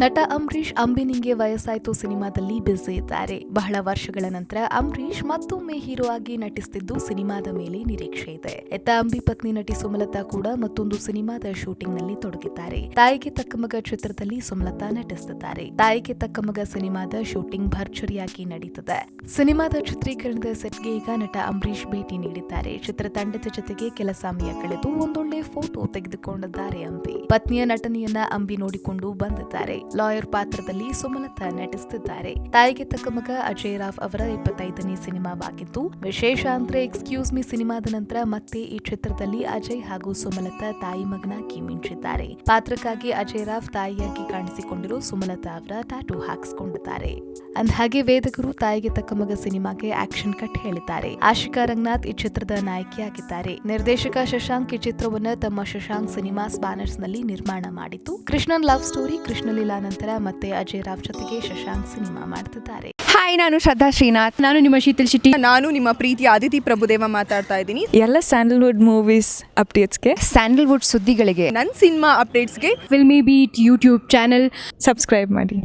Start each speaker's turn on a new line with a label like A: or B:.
A: ನಟ ಅಂಬರೀಷ್ ಅಂಬಿನಿಂಗೆ ವಯಸ್ಸಾಯ್ತು ಸಿನಿಮಾದಲ್ಲಿ ಬ್ಯುಸಿ ಇದ್ದಾರೆ. ಬಹಳ ವರ್ಷಗಳ ನಂತರ ಅಂಬರೀಷ್ ಮತ್ತೊಮ್ಮೆ ಹೀರೋ ಆಗಿ ನಟಿಸುತ್ತಿದ್ದು ಸಿನಿಮಾದ ಮೇಲೆ ನಿರೀಕ್ಷೆ ಇದೆ. ಎತ್ತ ಅಂಬಿ ಪತ್ನಿ ನಟಿ ಸುಮಲತಾ ಕೂಡ ಮತ್ತೊಂದು ಸಿನಿಮಾದ ಶೂಟಿಂಗ್ನಲ್ಲಿ ತೊಡಗಿದ್ದಾರೆ. ತಾಯಿಗೆ ತಕ್ಕ ಮಗ ಚಿತ್ರದಲ್ಲಿ ಸುಮಲತಾ ನಟಿಸುತ್ತಿದ್ದಾರೆ ತಾಯಿಗೆ ತಕ್ಕ ಮಗ ಸಿನಿಮಾದ ಶೂಟಿಂಗ್ ಭರ್ಜರಿಯಾಗಿ ನಡೀತದೆ. ಸಿನಿಮಾದ ಚಿತ್ರೀಕರಣದ ಸೆಟ್ಗೆ ಈಗ ನಟ ಅಂಬರೀಷ್ ಭೇಟಿ ನೀಡಿದ್ದಾರೆ. ಚಿತ್ರತಂಡದ ಜೊತೆಗೆ ಕೆಲ ಸಮಯ ಕಳೆದು ಒಂದೊಳ್ಳೆ ಫೋಟೋ ತೆಗೆದುಕೊಂಡಿದ್ದಾರೆ ಅಂಬಿ. ಪತ್ನಿಯ ನಟನೆಯನ್ನ ಅಂಬಿ ನೋಡಿಕೊಂಡು ಬಂದಿದ್ದಾರೆ. ಲಾಯರ್ ಪಾತ್ರದಲ್ಲಿ ಸುಮಲತಾ ನಟಿಸುತ್ತಿದ್ದಾರೆ. ತಾಯಿಗೆ ತಕ್ಕ ಮಗ ಅಜಯ್ ರಾವ್ ಅವರ ಇಪ್ಪತ್ತೈದನೇ ಸಿನಿಮಾವಾಗಿದ್ದು, ವಿಶೇಷ ಅಂದ್ರೆ ಎಕ್ಸ್ಕ್ಯೂಸ್ ಮಿ ಸಿನಿಮಾದ ನಂತರ ಮತ್ತೆ ಈ ಚಿತ್ರದಲ್ಲಿ ಅಜಯ್ ಹಾಗೂ ಸುಮಲತಾ ತಾಯಿ ಮಗನಾಗಿ ಮಿಂಚಿದ್ದಾರೆ ಪಾತ್ರಕ್ಕಾಗಿ ಅಜಯ್ ರಾವ್ ತಾಯಿಯಾಗಿ ಕಾಣಿಸಿಕೊಂಡಿರುವ ಸುಮಲತಾ ಅವರ ಟ್ಯಾಟೂ ಹಾಕಿಸಿಕೊಂಡಿದ್ದಾರೆ. ಅಂದಹಾಗೆ ವೇದಗುರು ತಾಯಿಗೆ ತಕ್ಕ ಮಗ ಸಿನಿಮಾಗೆ ಆಕ್ಷನ್ ಕಟ್ ಹೇಳಿದ್ದಾರೆ. ಆಶಿಕಾ ರಂಗನಾಥ್ ಈ ಚಿತ್ರದ ನಾಯಕಿಯಾಗಿದ್ದಾರೆ. ನಿರ್ದೇಶಕ ಶಶಾಂಕ್ ಈ ಚಿತ್ರವನ್ನು ತಮ್ಮ ಶಶಾಂಕ್ ಸಿನಿಮಾ ಬ್ಯಾನರ್ಸ್ನಲ್ಲಿ ನಿರ್ಮಾಣ ಮಾಡಿತು ಕೃಷ್ಣನ್ ಲವ್ ಸ್ಟೋರಿ ಕೃಷ್ಣಲೀಲಾ ನಂತರ ಮತ್ತೆ ಅಜಯ್ ರಾವ್ ಜೊತೆಗೆ ಶಶಾಂಕ್ ಸಿನಿಮಾ ಮಾಡ್ತಿದ್ದಾರೆ.
B: ಹಾಯ್ ನಾನು ಶ್ರದ್ಧಾ ಶ್ರೀನಾಥ್.
C: ನಾನು ನಿಮ್ಮ ಶೀತಲ್ ಶೆಟ್ಟಿ.
D: ನಾನು ನಿಮ್ಮ ಪ್ರೀತಿ ಆದಿತಿ ಪ್ರಭುದೇವ ಮಾತಾಡ್ತಾ ಇದ್ದೀನಿ.
E: ಎಲ್ಲ ಸ್ಯಾಂಡಲ್ವುಡ್ ಮೂವೀಸ್ ಅಪ್ಡೇಟ್ಸ್ಗೆ
B: ಸ್ಯಾಂಡಲ್ವುಡ್ ಸುದ್ದಿಗಳಿಗೆ.
D: ನನ್ನ cinema ಅಪ್ಡೇಟ್ಸ್ಗೆ
C: filmy beat YouTube channel
E: subscribe ಮಾಡಿ.